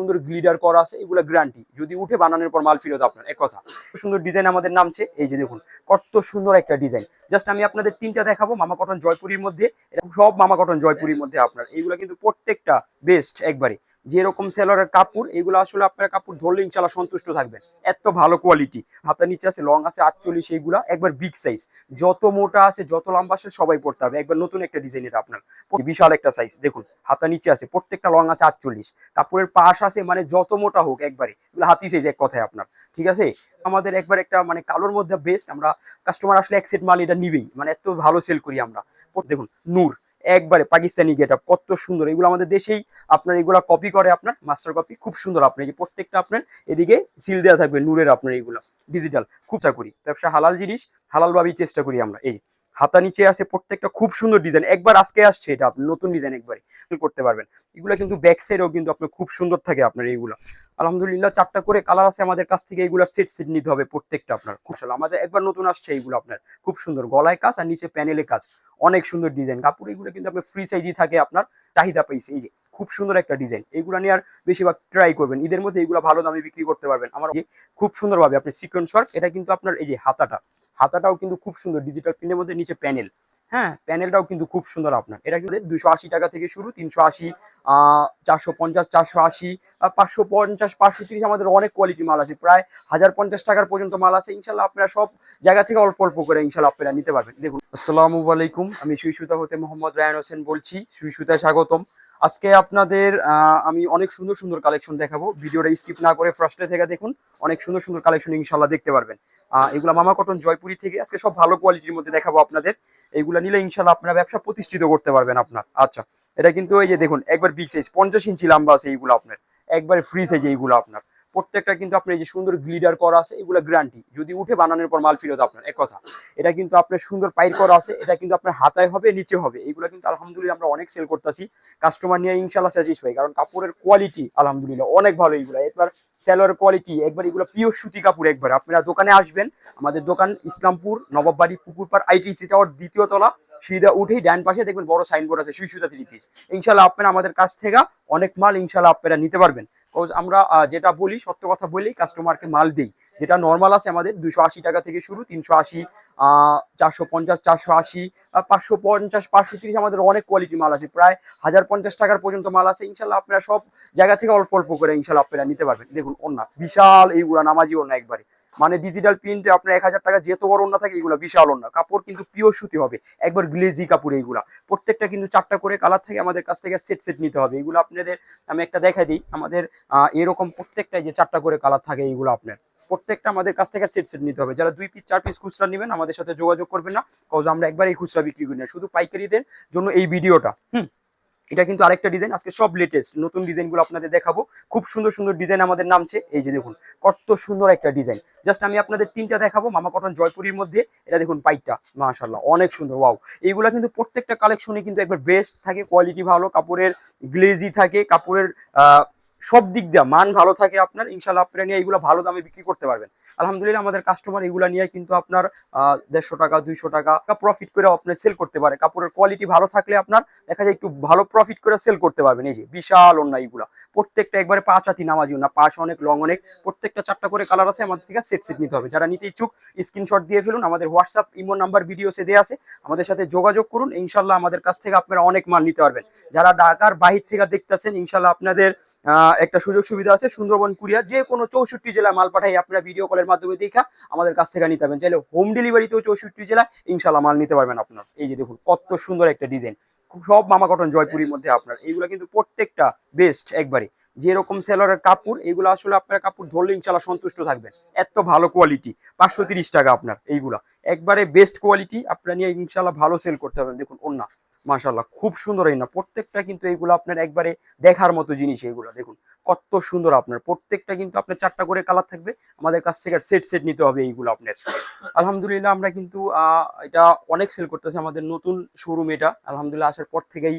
সুন্দর গ্লিডার করা আছে, এগুলো গ্যারান্টি যদি উঠে বানানোর পর মাল ফিরত আপনার, এক কথা। সুন্দর ডিজাইন আমাদের নামছে, এই যে দেখুন, কত সুন্দর একটা ডিজাইন জাস্ট আমি আপনাদের তিনটা দেখাবো, মামা কটন জয়পুরীর মধ্যে সব মামা কটন জয়পুরীর মধ্যে আপনার। এইগুলো কিন্তু প্রত্যেকটা বেস্ট একবারে। যেরকম সেলরের কাপড়, এগুলো আসলে আপনার কাপড় ধরলে ইনশাল্লাহ সন্তুষ্ট থাকবেন। এত ভালো কোয়ালিটি হাতের নিচে আছে লং আছে, আটচল্লিশ এইগুলা, একবার বিগ সাইজ যত মোটা আছে, যত লম্বা আছে, সবাই পড়তে হবে একবার নতুন একটা ডিজাইন এটা আপনার। বিশাল একটা সাইজ দেখুন, হাতা নিচে আছে, প্রত্যেকটা লং আছে, আটচল্লিশ। কাপড়ের পাশ আছে মানে যত মোটা হোক একবারে। এগুলো হাতি সাইজ এক কথায় আপনার। ঠিক আছে? আমাদের একবার একটা মানে কালোর মধ্যে বেস্ট আমরা কাস্টমার আসলে এক সেট মাল এটা নিবেই। মানে এত ভালো সেল করি আমরা। দেখুন, নূর। একবারে পাকিস্তানি গেট আপ কত সুন্দর। এগুলো আমাদের দেশেই আপনার এগুলো কপি করে আপনার মাস্টার কপি খুব সুন্দর আপনার। যে প্রত্যেকটা আপনার, এদিকে সিল দেওয়া থাকবে, নূরের আপনার এগুলো ডিজিটাল খুব চা করি। ব্যবসা হালাল জিনিস হালালভাবেই চেষ্টা করি আমরা। এই হাতা নিচে আছে প্রত্যেকটা খুব সুন্দর ডিজাইন একবার আজকে আসছে এটা, আপনি নতুন ডিজাইন একবারে করতে পারবেন। এগুলো কিন্তু ব্যাক সাইডেও কিন্তু আপনার খুব সুন্দর থাকে আপনার এইগুলো। আলহামদুলিল্লাহ চারটা করে কালার আছে আমাদের কাছ থেকে এইগুলো সেট সেট নিতে হবে প্রত্যেকটা আপনার। খুব ভালো আমাদের একবার নতুন আসছে এইগুলো আপনার। খুব সুন্দর। গলায় কাজ আর নিচে প্যানেলে কাজ। অনেক সুন্দর ডিজাইন কাপড় এগুলো কিন্তু আপনার ফ্রি সাইজই থাকে আপনার। চাহিদা পাইছে। এই যে, খুব সুন্দর একটা ডিজাইন এইগুলো নিয়ে আর বেশিরভাগ ট্রাই করবেন। ঈদের মধ্যে এগুলো ভালো দামে বিক্রি করতে পারবেন। আমার খুব সুন্দরভাবে আপনি সিকোয়েন্স ওয়ার্ক এটা কিন্তু আপনার এই যে হাতাটা হাতাটাও কিন্তু খুব সুন্দর ডিজিটাল প্রিন্টের মধ্যে নিচে প্যানেল হ্যাঁ প্যানেলটাও কিন্তু খুব সুন্দর আপনার। এটা কিন্তু দুশো আশি টাকা থেকে শুরু, তিনশো আশি চারশো পঞ্চাশ, চারশো আশি পাঁচশো পঞ্চাশ, পাঁচশো তিরিশ আমাদের অনেক কোয়ালিটির মাল আছে। প্রায় হাজার পঞ্চাশ টাকার পর্যন্ত মাল আছে। ইনশাল্লাহ আপনারা সব জায়গা থেকে অল্প অল্প করে ইনশাল্লাহ আপনারা নিতে পারবেন। দেখুন, আসসালামু আলাইকুম। আমি সুই সুতা হতে মোহাম্মদ রায়ন হোসেন বলছি। সুই সুতায় স্বাগতম। আজকে আপনাদের আমি অনেক সুন্দর সুন্দর কালেকশন দেখাবো। ভিডিওটা স্কিপ না করে ফার্স্টে থেকে দেখুন, অনেক সুন্দর সুন্দর কালেকশন ইনশাল্লাহ দেখতে পারবেন। এগুলা মামা কটন জয়পুরি থেকে আজকে সব ভালো কোয়ালিটির মধ্যে দেখাবো আপনাদের। এগুলো নিলে ইনশাল্লাহ আপনার ব্যবসা প্রতিষ্ঠিত করতে পারবেন আপনার। আচ্ছা এটা কিন্তু এই যে দেখুন, একবার বিগ সাইজ পঞ্চাশ ইঞ্চি লম্বা আছে এইগুলো আপনার। একবারে ফ্রি সাইজ এইগুলো আপনার। প্রত্যেকটা কিন্তু আপনার এই যে সুন্দর গ্লিডার করা আছে, এগুলো গ্যারান্টি যদি উঠে বানানোর পর মাল ফিরত আপনার, এক কথা। এটা কিন্তু আপনার সুন্দর পাইর করা আছে, এটা কিন্তু আপনার হাতায় হবে, নিচে হবে। এইগুলো কিন্তু আলহামদুলিল্লাহ আমরা অনেক সেল করতেছি। কাস্টমার নিয়ে ইনশাল্লাহ স্যাটিসফাই কারণ কাপড়ের কোয়ালিটি আলহামদুলিল্লাহ, অনেক ভালো এইগুলো একবার স্যালোয়ার কোয়ালিটি একবার এগুলো পিওর সুতি কাপড় একবার। আপনারা দোকানে আসবেন, আমাদের দোকান ইসলামপুর, নবাববাড়ি, পুকুরপাড় আইটিসি টাওয়ার দ্বিতীয় তলা। সিধা উঠেই ডান পাশে দেখবেন বড় সাইনবোর্ড আছে সুই সুতা থ্রি পিস ইনশাল্লাহ আপনারা আমাদের কাছ থেকে অনেক মাল ইনশাল্লাহ আপনারা নিতে পারবেন। আমরা যেটা বলি, সত্য কথা বলি কাস্টমারকে মাল দিই। যেটা নর্মাল আছে আমাদের দুশো আশি টাকা থেকে শুরু, তিনশো আশি চারশো পঞ্চাশ, চারশো আশি পাঁচশো পঞ্চাশ, পাঁচশো তিরিশ আমাদের অনেক কোয়ালিটি মাল আছে। প্রায় হাজার পঞ্চাশ টাকার পর্যন্ত মাল আছে। ইনশাল্লাহ আপনারা সব জায়গা থেকে অল্প অল্প করে ইনশাল্লাহ আপনারা নিতে পারবেন। দেখুন অন্য বিশাল এইগুলা নামাজি অন্য একবারে। মানে ডিজিটাল প্রিন্টে আপনার এক হাজার টাকা যেত বড় ওনা থাকে, এগুলো বিশাল ওনা কাপড় কিন্তু পিওর সুতি হবে, একবার গ্লেজি কাপড় এইগুলা। প্রত্যেকটা কিন্তু চারটা করে কালার থাকে, আমাদের কাছ থেকে সেট সেট নিতে হবে। এগুলো আপনাদের আমি একটা দেখাই দিই, আমাদের এরকম প্রত্যেকটাই যে চারটা করে কালার থাকে এইগুলো আপনার। প্রত্যেকটা আমাদের কাছ থেকে সেট সেট নিতে হবে। যারা দুই পিস চার পিস খুচরা নেবেন, আমাদের সাথে যোগাযোগ করবেন না। কজ আমরা একবার এই খুচরা বিক্রি করি না। শুধু পাইকারিদের জন্য এই ভিডিওটা হুম? এটা কিন্তু আরেকটা ডিজাইন। আজকে সব লেটেস্ট নতুন ডিজাইনগুলো আপনাদের দেখাবো। খুব সুন্দর সুন্দর ডিজাইন আমাদের নামছে। এই যে দেখুন, কত সুন্দর একটা ডিজাইন। জাস্ট আমি আপনাদের তিনটা দেখাবো, মামা কটন জয়পুরির মধ্যে। এটা দেখুন পাইটটা মাশাল্লাহ অনেক সুন্দর, ওয়াও। এইগুলা কিন্তু প্রত্যেকটা কালেকশনে কিন্তু একবার বেস্ট থাকে কোয়ালিটি ভালো, কাপড়ের গ্লেজি থাকে, কাপড়ের সব দিক দিয়ে মান ভালো থাকে আপনার। ইনশাল্লাহ আপনারা নিয়ে এইগুলো ভালো দামে বিক্রি করতে পারবেন। আলহামদুলিল্লাহ আমাদের কাস্টমার এগুলো নিয়ে কিন্তু আপনার দেড়শো টাকা, দুইশো টাকা প্রফিট করে আপনি সেল করতে পারে কাপড়ের কোয়ালিটি ভালো থাকলে আপনার দেখা যায় একটু ভালো প্রফিট করে সেল করতে পারবেন। এই যে বিশাল অন্য এইগুলা প্রত্যেকটা একবারে পাঁচ হাতি নামাজি না পাঁচ অনেক, লং অনেক, প্রত্যেকটা চারটা করে কালার আছে, আমাদের থেকে সেট সেট নিতে হবে। যারা নিতে ইচ্ছুক স্ক্রিনশট দিয়ে ফেলুন, আমাদের হোয়াটসঅ্যাপ ইমো নাম্বার ভিডিওসে দেওয়া আছে। আমাদের সাথে যোগাযোগ করুন, ইনশাল্লাহ আমাদের কাছ থেকে আপনারা অনেক মাল নিতে পারবেন। যারা ঢাকার বাহির থেকে দেখতেছেন, ইনশাল্লাহ আপনাদের একটা সুযোগ সুবিধা আছে, সুন্দরবন, কুরিয়ার যে কোনো চৌষট্টি জেলায় মাল পাঠাই, আপনারা ভিডিও কলের মাধ্যমে দেখা আমাদের কাছ থেকে নিতে পারবেন। চাইলে হোম ডেলিভারিতেও চৌষট্টি জেলায় ইনশাল্লাহ মাল নিতে পারবেন আপনার। এই যে দেখুন, কত সুন্দর একটা ডিজাইন সব মামা কটন জয়পুরির মধ্যে আপনার। এইগুলো কিন্তু প্রত্যেকটা বেস্ট একবারে। যেরকম সেলরের কাপড়, এগুলো আসলে আপনার কাপড় ধরলে ইনশাল্লাহ সন্তুষ্ট থাকবেন। এত ভালো কোয়ালিটি পাঁচশো টাকা আপনার এইগুলা। একবারে বেস্ট কোয়ালিটি আপনার নিয়ে ইনশাল্লাহ ভালো সেল করতে পারবেন। দেখুন ওন্না মাশাল্লাহ খুব সুন্দর এই না, প্রত্যেকটা কিন্তু এইগুলো আপনার একবারে দেখার মতো জিনিস এইগুলো, দেখুন। কত সুন্দর আপনার, প্রত্যেকটা কিন্তু আপনার চারটা করে কালার থাকবে, আমাদের কাছ থেকে সেট সেট নিতে হবে এইগুলো আপনার। আলহামদুলিল্লাহ আমরা কিন্তু এটা অনেক সেল করতেছি আমাদের নতুন শোরুম এটা, আলহামদুলিল্লাহ আসার পর থেকেই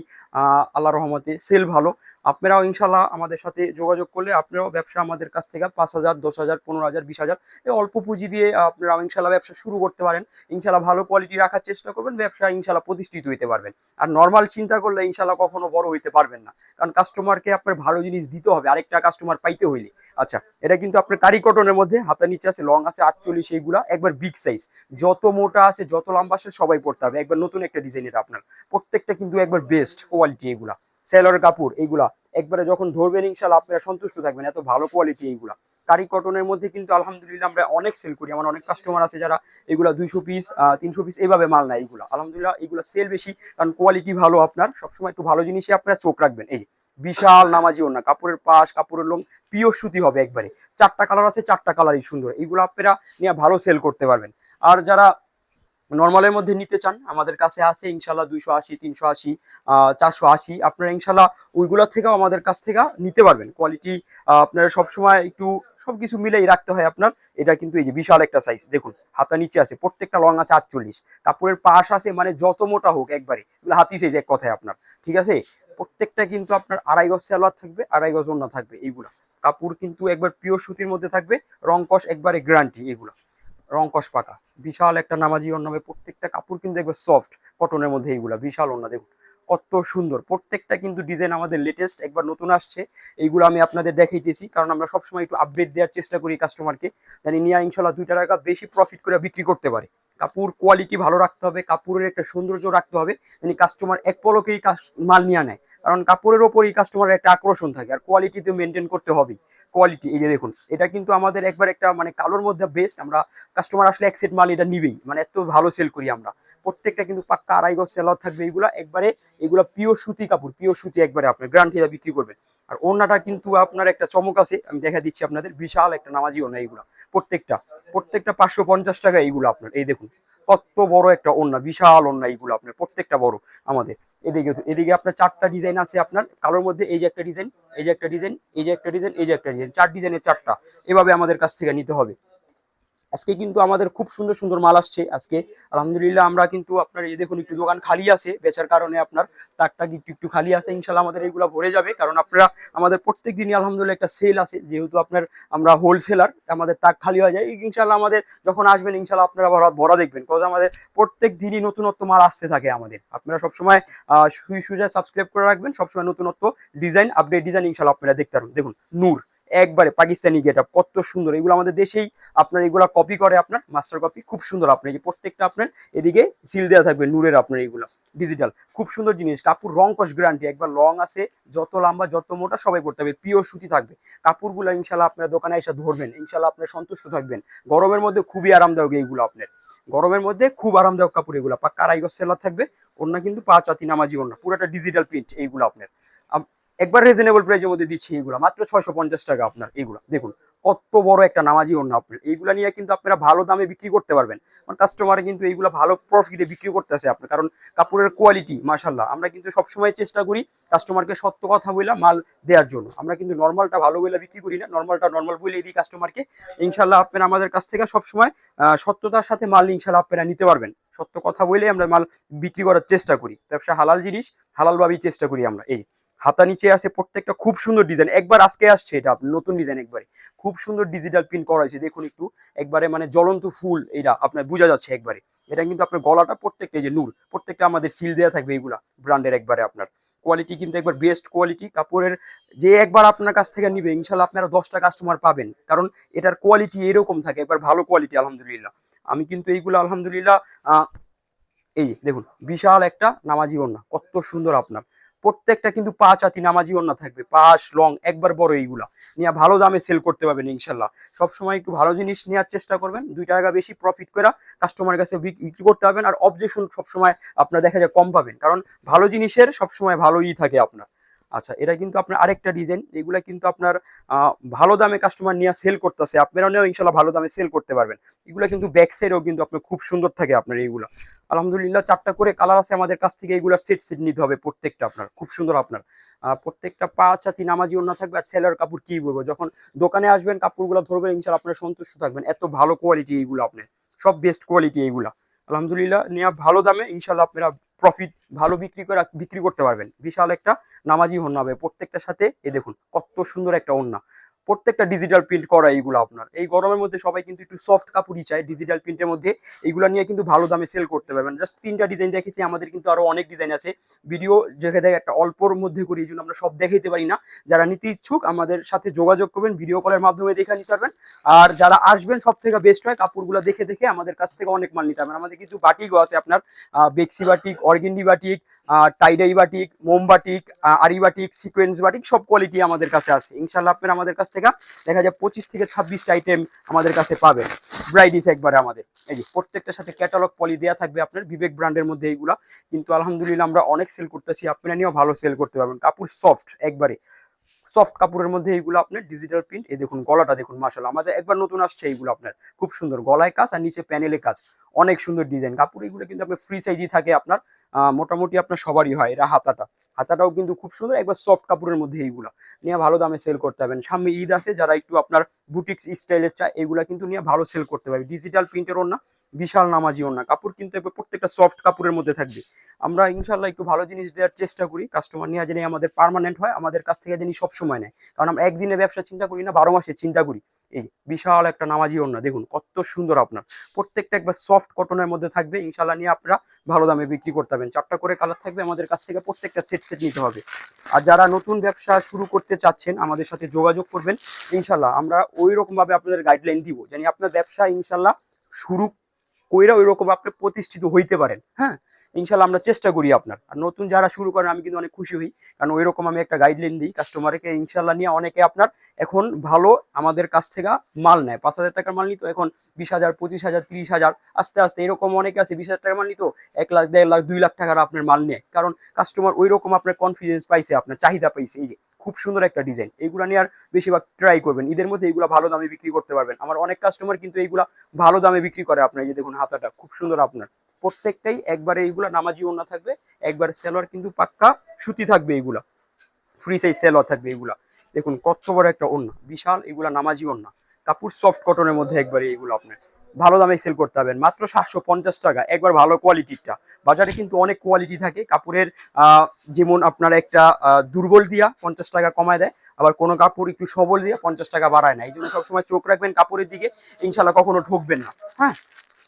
আল্লাহ রহমতে সেল ভালো। আপনারাও ইনশাল্লাহ আমাদের সাথে যোগাযোগ করলে আপনারাও ব্যবসা আমাদের কাছ থেকে পাঁচ হাজার, দশ হাজার, পনেরো হাজার, বিশ হাজার এই অল্প পুঁজি দিয়ে আপনারা ইনশাল্লাহ ব্যবসা শুরু করতে পারেন। ইনশাল্লাহ ভালো কোয়ালিটি রাখার চেষ্টা করবেন, ব্যবসা ইনশাল্লাহ প্রতিষ্ঠিত হইতে পারবেন। আর নর্মাল চিন্তা করলে ইনশাল্লাহ কখনো বড় হইতে পারবেন না। কারণ কাস্টমারকে আপনার ভালো জিনিস দিতে হবে, আরেকটা কাস্টমার পাইতে হইলে। আচ্ছা এটা কিন্তু আপনার কারি কটনের মধ্যে হাতা নিচে আছে লং আছে আটচল্লিশ এইগুলা, একবার বিগ সাইজ যত মোটা আছে, যত লম্বা আছে, সবাই পড়তে হবে। একবার নতুন একটা ডিজাইন এটা আপনার। প্রত্যেকটা কিন্তু একবার বেস্ট কোয়ালিটি এগুলা। সেলর কাপড় এইগুলা। একবারে যখন ধরবেন ইনশাল্লাহ আপনারা সন্তুষ্ট থাকবেন, এত ভালো কোয়ালিটি এইগুলা। কারি কটনের মধ্যে কিন্তু আলহামদুলিল্লাহ আমরা অনেক সেল করি, আমার অনেক কাস্টমার আছে যারা এগুলা দুইশো পিস তিনশো পিস এইভাবে মাল নেয় এইগুলা। আলহামদুলিল্লাহ এগুলো সেল বেশি, কারণ কোয়ালিটি ভালো আপনার। সবসময় একটু ভালো জিনিসে আপনারা চোখ রাখবেন। এই বিশাল নামাজি ওনা কাপড়ের পাশ, কাপড়ের লোম পিওর সুতি হবে একবারে। চারটা কালার আছে, চারটা কালারই সুন্দর। এইগুলো আপনারা নিয়ে ভালো সেল করতে পারবেন। আর যারা নর্মালের মধ্যে নিতে চান, আমাদের কাছে আছে ইনশাল্লাহ দুইশো আশি, তিনশো আশি চারশো আশি। আপনারা ইনশাল্লাহ ওইগুলোর থেকেও আমাদের কাছ থেকে নিতে পারবেন। কোয়ালিটি আপনারা সবসময় একটু সবকিছু মিলেই রাখতে হয় আপনার। এটা কিন্তু এই যে বিশাল একটা সাইজ দেখুন, হাতা নিচে আছে, প্রত্যেকটা লং আছে আটচল্লিশ। কাপড়ের পাশ আছে মানে যত মোটা হোক একবারে হাতি সাইজ এক কথায় আপনার। ঠিক আছে? প্রত্যেকটা কিন্তু আপনার আড়াই গজ সালোয়ার থাকবে, আড়াই গজ অন্য থাকবে এইগুলা। কাপড় কিন্তু একবার পিওর সুতির মধ্যে থাকবে, রং কষ একবারে গ্যারান্টি এগুলো। রং কষ পাকা। বিশাল একটা নামাজি অন্য হবে প্রত্যেকটা কাপড় কিন্তু একবার সফট কটনের মধ্যে এইগুলা। বিশাল অন্য দেখুন। কত সুন্দর। প্রত্যেকটা কিন্তু ডিজাইন আমাদের লেটেস্ট একবার নতুন আসছে। এইগুলো আমি আপনাদের দেখাইতেছি, কারণ আমরা সবসময় একটু আপডেট দেওয়ার চেষ্টা করি কাস্টমারকে জানি নিয়ে ইনশাল্লাহ দুইটা টাকা বেশি প্রফিট করে বিক্রি করতে পারে। কাপড় কোয়ালিটি ভালো রাখতে হবে, কাপড়ের একটা সৌন্দর্য রাখতে হবে। মানে কাস্টমার এক পলকেই মাল নিয়ে নেয়। কারণ কাপড়ের ওপরই কাস্টমারের একটা আকর্ষণ থাকে। আর কোয়ালিটি তো মেনটেন করতে হবেই। কোয়ালিটি এই যে দেখুন, এটা কিন্তু আমাদের একবার একটা মানে কালোর মধ্যে বেস্ট আমরা কাস্টমার আসলে এক সেট মাল এটা নিবেই মানে এত ভালো সেল করি আমরা। প্রত্যেকটা কিন্তু পাক্কা আড়াই গজ সেলার থাকবে এইগুলা একবারে এগুলা পিওর সুতি কাপড় পিওর সুতি একবারে আপনার গ্রান্টি বিক্রি করবেন। আর ওনাটা কিন্তু আপনার একটা চমক আছে, আমি দেখা দিচ্ছি আপনাদের, বিশাল একটা নামাজি ওনা এইগুলা প্রত্যেকটা প্রত্যেকটা পাঁচশো পঞ্চাশ টাকা এইগুলো আপনার, এই দেখুন। কত বড় একটা ওন্না বিশাল ওন্না এইগুলো আপনার, প্রত্যেকটা বড় আমাদের। এদিকে এদিকে আপনার চারটা ডিজাইন আছে আপনার, কালোর মধ্যে এই যে একটা ডিজাইন এই যে একটা ডিজাইন এই যে একটা ডিজাইন এই যে একটা ডিজাইন চার ডিজাইনের চারটা। এভাবে আমাদের কাছ থেকে নিতে হবে। আজকে কিন্তু আমাদের খুব সুন্দর সুন্দর মাল আসছে আজকে। আলহামদুলিল্লাহ আমরা কিন্তু আপনার এই দেখুন, একটু দোকান খালি আছে, বেচার কারণে আপনার তাকটা একটু একটু খালি আছে ইনশাল্লাহ আমাদের এইগুলো ভরে যাবে। কারণ আপনারা, আমাদের প্রত্যেক দিনই আলহামদুলিল্লাহ একটা সেল আছে, যেহেতু আপনার আমরা হোলসেলার আমাদের তাক খালি হয়ে যায়। ইনশাল্লাহ আমাদের যখন আসবেন ইনশাল্লাহ আপনারা ভরা দেখবেন। কারণ আমাদের প্রত্যেক দিনই নতুনত্ব মাল আসতে থাকে আমাদের। আপনারা সবসময় সুই সুজা সাবস্ক্রাইব করে রাখবেন, সবসময় নতুনত্ব ডিজাইন আপডেট ডিজাইন ইনশাল্লাহ আপনারা দেখতে পারবেন। দেখুন, নূর। একবারে পাকিস্তানি গেট কত সুন্দর। এগুলো আমাদের দেশেই আপনার এগুলো কপি করে আপনার মাস্টার কপি খুব সুন্দর আপনার। প্রত্যেকটা আপনার এদিকে সিল দেওয়া থাকবে, নূরের আপনার এইগুলো ডিজিটাল খুব সুন্দর জিনিস। কাপড় রং কস গ্যারান্টি একবার লং আছে, যত লম্বা, যত মোটা, সবাই করতে হবে। পিওর সুতি থাকবে। কাপড়গুলো ইনশাল্লাহ আপনার দোকানে এসে ধরবেন। ইনশাল্লাহ আপনার সন্তুষ্ট থাকবেন। গরমের মধ্যে খুবই আরামদায়ক এইগুলো আপনার। গরমের মধ্যে খুব আরামদায়ক কাপড় এগুলো। গজ সেলার থাকবে। অন্য কিন্তু পাঁচ আতি নামাজি অন্য পুরোটা ডিজিটাল প্রিন্ট এইগুলো আপনার। একবার রিজনেবল প্রাইসের মধ্যে দিচ্ছি এগুলো মাত্র ছয়শো পঞ্চাশ টাকা আপনার, এইগুলো। দেখুন, কত বড় একটা নামাজি অন্য আপনার। এইগুলা নিয়ে কিন্তু আপনারা ভালো দামে বিক্রি করতে পারবেন। কারণ কাস্টমারে কিন্তু এইগুলো ভালো প্রফিটে বিক্রি করতেছে আপনার। কারণ কাপড়ের কোয়ালিটি মাশাল্লাহ আমরা কিন্তু সবসময় চেষ্টা করি কাস্টমারকে সত্য কথা বইলা মাল দেওয়ার জন্য। আমরা কিন্তু নর্মালটা ভালো বইলা বিক্রি করি না। নর্মালটা নর্মাল বইলে দিই কাস্টমারকে ইনশাল্লাহ আপনারা আমাদের কাছ থেকে সবসময় সত্যতার সাথে মাল ইনশাল্লাহ আপনারা নিতে পারবেন। সত্য কথা বলে আমরা মাল বিক্রি করার চেষ্টা করি। ব্যবসা হালাল জিনিস, হালালভাবেই চেষ্টা করি আমরা। এই হাতা নিচে আছে প্রত্যেকটা খুব সুন্দর ডিজাইন একবার আজকে আসছে এটা, নতুন ডিজাইন একবারে। খুব সুন্দর ডিজিটাল প্রিন্ট করা হয়েছে, দেখুন একটু। একবারে মানে জ্বলন্ত ফুল এটা আপনার বোঝা যাচ্ছে একবারে। এটা কিন্তু আপনার গলাটা প্রত্যেকটা যে নূর, প্রত্যেকটা আমাদের সিল দেওয়া থাকবে এইগুলা ব্র্যান্ডের একবারে আপনার। কোয়ালিটি কিন্তু একবার বেস্ট কোয়ালিটি কাপড়ের যে একবার আপনার কাছ থেকে নিবে ইনশাল্লাহ আপনারা দশটা কাস্টমার পাবেন। কারণ এটার কোয়ালিটি এরকম থাকে, একবার ভালো কোয়ালিটি আলহামদুলিল্লাহ। আমি কিন্তু এইগুলো, আলহামদুলিল্লাহ এই যে দেখুন, বিশাল একটা নামাজি ওন্না কত সুন্দর আপনার। প্রত্যেকটা কিন্তু পাঁচ আতি নামাজি অন্য থাকবে। পাঁচ লং, একবার বড় এইগুলা। নিয়ে ভালো দামে সেল করতে পারবেন ইনশাল্লাহ। সবসময় একটু ভালো জিনিস নেওয়ার চেষ্টা করবেন। দুই টাকা বেশি প্রফিট করে কাস্টমারের কাছে বিক্রি করতে পারবেন। আর অবজেকশন সবসময় আপনার দেখা যায় কম পাবেন। কারণ ভালো জিনিসের সবসময় ভালোই থাকে আপনার। আচ্ছা এটা কিন্তু আপনার আরেকটা ডিজাইন এগুলা কিন্তু আপনার ভালো দামে কাস্টমার নিয়ে সেল করতেছে আপনারাও ইনশাল্লাহ ভালো দামে সেল করতে পারবেন। এগুলো কিন্তু ব্যাক সাইডেও কিন্তু আপনার খুব সুন্দর থাকে আপনার এইগুলো। আলহামদুলিল্লাহ চারটা করে কালার আছে আমাদের কাছ থেকে এইগুলোর সেট সেট নিতে হবে প্রত্যেকটা আপনার, খুব সুন্দর আপনার। প্রত্যেকটা পাঁচ হাতি নামাজি অন্য থাকবে আর সেলার কাপড় কি বলব, যখন দোকানে আসবেন, কাপড়গুলো ধরবেন ইনশাল্লাহ আপনার সন্তুষ্ট থাকবেন, এত ভালো কোয়ালিটি এইগুলো আপনার, সব বেস্ট কোয়ালিটি এইগুলা আলহামদুলিল্লাহ নিয়ে ভালো দামে ইনশাল্লাহ আপনারা প্রফিট ভালো বিক্রি করে, বিক্রি করতে পারবেন। বিশাল একটা নামাজি ওন্না হবে। প্রত্যেকটার সাথে এ দেখুন, কত সুন্দর একটা ওন্না প্রত্যেকটা ডিজিটাল প্রিন্ট করা এইগুলো আপনার। এই গরমের মধ্যে সবাই কিন্তু একটু সফট কাপড়ই চায় ডিজিটাল প্রিন্টের মধ্যে। এইগুলো নিয়ে কিন্তু ভালো দামে সেল করতে পারবেন। জাস্ট তিনটা ডিজাইন দেখেছি, আমাদের কিন্তু আরও অনেক ডিজাইন আছে। ভিডিও দেখে দেখে, একটা অল্পর মধ্যে করি, এই জন্য আমরা সব দেখাইতে পারি না। যারা নিতে ইচ্ছুক, আমাদের সাথে যোগাযোগ করবেন ভিডিও কলের মাধ্যমে দেখে নিতে পারবেন। আর যারা আসবেন সব থেকে বেস্ট হয় কাপড়গুলো দেখে দেখে আমাদের কাছ থেকে অনেক মাল নিতে পারবেন। আমাদের কিন্তু বাটিকও আছে আপনার বেক্সি batik, organdy batik tie dye batik মোম বাটিক আরি বাটিক সিকোয়েন্স বাটিক সব কোয়ালিটি আমাদের কাছে আছে। ইনশাল্লাহ আপনারা আমাদের কাছ থেকে দেখা যায় পঁচিশ থেকে ছাব্বিশটা আইটেম আমাদের কাছে পাবেন। ব্রাইডিস একবারে আমাদের। এই যে প্রত্যেকটার সাথে ক্যাটালগ পলি দেওয়া থাকবে আপনার বিবেক ব্র্যান্ডের মধ্যে এইগুলা। কিন্তু আলহামদুলিল্লাহ আমরা অনেক সেল করতেছি, আপনারা নিয়েও ভালো সেল করতে পারবেন। কাপড় সফট একবারে। সফট কাপড়ের মধ্যে এইগুলো আপনার ডিজিটাল প্রিন্ট এই দেখুন গলাটা দেখুন মাসাল আমাদের একবার নতুন আসছে এইগুলো আপনার। খুব সুন্দর। গলায় কাজ আর নিচে প্যানেলে কাজ। অনেক সুন্দর ডিজাইন কাপড় এগুলো কিন্তু আপনার ফ্রি সাইজই থাকে আপনার। মোটামুটি আপনার সবারই হয়। এটা হাতাটা। হাতাটাও কিন্তু খুব সুন্দর। একবার সফট কাপড়ের মধ্যে এইগুলো। নিয়ে ভালো দামে সেল করতে পারবেন। সামনে ঈদ আছে, যারা একটু আপনার বুটিক্স স্টাইলের চায়, এগুলা কিন্তু নিয়ে ভালো সেল করতে পারবে। ডিজিটাল প্রিন্টের ওর না, বিশাল নামাজি ওর না কাপড় কিন্তু প্রত্যেকটা সফট কাপড়ের মধ্যে থাকবে। আমরা ইনশাল্লাহ একটু ভালো জিনিস দেওয়ার চেষ্টা করি। কাস্টমার নিয়ে যেন আমাদের পার্মানেন্ট হয়, আমাদের কাছ থেকে যিনি সবসময় নেয়। কারণ আমরা একদিনে ব্যবসা চিন্তা করি না, বারো মাসে চিন্তা করি। এই বিশাল একটা নামাজি ওড়না, দেখুন কত সুন্দর আপনার। প্রত্যেকটা একবার সফট কটনের মধ্যে থাকবে ইনশাল্লাহ নিয়ে আপনারা ভালো দামে বিক্রি করতে পারবেন। চারটা করে কালার থাকবে, আমাদের কাছ থেকে প্রত্যেকটা সেট সেট নিতে হবে। আর যারা নতুন ব্যবসা শুরু করতে চাচ্ছেন, আমাদের সাথে যোগাযোগ করবেন। ইনশাল্লাহ আমরা ওই রকম ভাবে আপনাদের গাইডলাইন দিব, জানি আপনার ব্যবসা ইনশাল্লাহ শুরু কইরা ওই রকম আপনি প্রতিষ্ঠিত হইতে পারেন হ্যাঁ? ইনশাল্লাহ আমরা চেষ্টা করি আপনার। আর নতুন যারা শুরু করেন, আমি কিন্তু অনেক খুশি হই। কারণ ওই রকম আমি একটা গাইডলাইন দিই কাস্টমারকে ইনশাল্লাহ নিয়ে অনেকে আপনার এখন ভালো আমাদের কাছ থেকে মাল নেয়। পাঁচ হাজার টাকার মাল নিত, এখন বিশ হাজার, পঁচিশ হাজার, তিরিশ হাজার, আস্তে আস্তে এরকম অনেকে আছে, বিশ হাজার টাকার মাল নিত, এক লাখ, দেড় লাখ, দুই লাখ টাকার আপনার মাল নেয়। কারণ কাস্টমার ওই রকম আপনার কনফিডেন্স পাইছে, আপনার চাহিদা পাইছে, এই যে। খুব সুন্দর একটা ডিজাইন এইগুলো নিয়ে আর বেশিরভাগ ট্রাই করবেন। ঈদের মধ্যে এইগুলো ভালো দামে বিক্রি করতে পারবেন। আমার অনেক কাস্টমার কিন্তু এইগুলা ভালো দামে বিক্রি করে আপনার যে দেখুন হাতাটা, খুব সুন্দর আপনার। প্রত্যেকটাই একবারে এইগুলা নামাজি ওনা থাকবে, একবার সেলোয়ার কিন্তু পাক্কা সুতি থাকবে এইগুলা ফ্রি সাইজ সেলোয়ার থাকবে এইগুলা দেখুন কত বড় একটা ওন্না বিশাল এগুলা নামাজি ওন্না কাপড় সফট কটনের মধ্যে একবারে এইগুলো আপনার। ভালো দামে সেল করতে পারবেন। মাত্র সাতশো পঞ্চাশ টাকা। একবার ভালো কোয়ালিটিরটা বাজারে কিন্তু অনেক কোয়ালিটি থাকে। কাপড়ের যেমন আপনার একটা দুর্বল দিয়া পঞ্চাশ টাকা কমায় দেয়। আবার কোনো কাপড় একটু সবল দিয়ে পঞ্চাশ টাকা বাড়ায় না। এই জন্য সবসময় চোখ রাখবেন কাপড়ের দিকে। ইনশাল্লাহ কখনো ঠকবেন না। হ্যাঁ?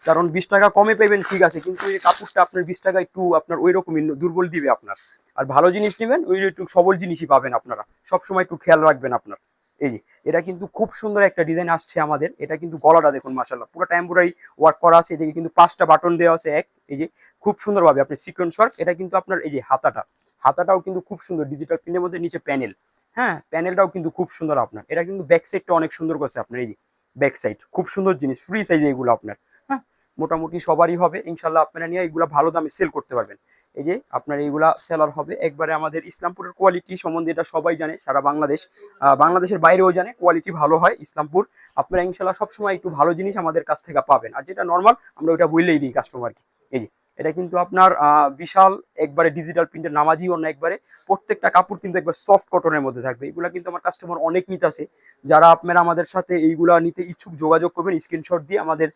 কারণ বিশ টাকা কমে পেবেন ঠিক আছে। কিন্তু এই কাপড়টা আপনার বিশ টাকা একটু আপনার ওই রকমই দুর্বল দিবে আপনার। আর ভালো জিনিস নেবেন, ওই একটু সবল জিনিসই পাবেন আপনারা। সবসময় একটু খেয়াল রাখবেন আপনার। এই যে, এটা কিন্তু খুব সুন্দর একটা ডিজাইন আসছে আমাদের। এটা কিন্তু গলাটা দেখুন মাসাল্লাহ পুরো এমব্রয়ডারি ওয়ার্ক করা আছে, এদিকে কিন্তু পাঁচটা বাটন দেওয়া আছে, এক, এই যে, খুব সুন্দরভাবে আপনি সিকোয়েন্স ওয়ার্ক এটা কিন্তু আপনার এই যে, হাতাটা। হাতাটাও কিন্তু খুব সুন্দর ডিজিটাল প্রিন্টের মধ্যে নিচে প্যানেল হ্যাঁ প্যানেলটাও কিন্তু খুব সুন্দর আপনার। এটা কিন্তু ব্যাক সাইডটা অনেক সুন্দর করছে আপনার, এই যে ব্যাক সাইড খুব সুন্দর জিনিস ফ্রি সাইজে এগুলো আপনার। হ্যাঁ মোটামুটি সবারই হবে। ইনশাল্লাহ আপনারা নিয়ে এগুলো ভালো দামে সেল করতে পারবেন। এই যে আপনার এইগুলা সেলার হবে। একবারে আমাদের ইসলামপুরের কোয়ালিটি সম্বন্ধে এটা সবাই জানে, সারা বাংলাদেশ। বাংলাদেশের বাইরেও জানে কোয়ালিটি ভালো হয় ইসলামপুর। আপনারা ইনশাল্লাহ সবসময় একটু ভালো জিনিস আমাদের কাছ থেকে পাবেন। আর যেটা নর্মাল আমরা ওইটা বললেই দিই কাস্টমারকে এই যে এটা কিন্তু আপনার বিশাল একবারে ডিজিটাল প্রিন্টের নামাজি অন্য একবারে। প্রত্যেকটা কাপড় কিন্তু একবার সফট কটনের মধ্যে থাকবে। এগুলা কিন্তু আমার কাস্টমার অনেক নিতে আছে যারা আপনারা আমাদের সাথে এইগুলা নিতে ইচ্ছুক যোগাযোগ করবেন স্ক্রিনশট দিয়ে আমাদের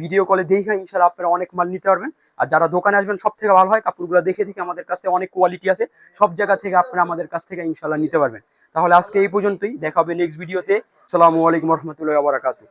ভিডিও কলে দেখে ইনশাল্লাহ আপনারা অনেক মাল নিতে পারবেন। আর যারা দোকানে আসবেন সব থেকে ভালো হয় কাপড়গুলো দেখে দেখে আমাদের কাছ অনেক কোয়ালিটি আছে। সব জায়গা থেকে আপনারা আমাদের কাছ থেকে ইনশাল্লাহ নিতে পারবেন। তাহলে আজকে এই পর্যন্তই। দেখা হবে নেক্সট ভিডিওতে আসসালামু আলাইকুম রহমতুল্লাহ বারাকাতু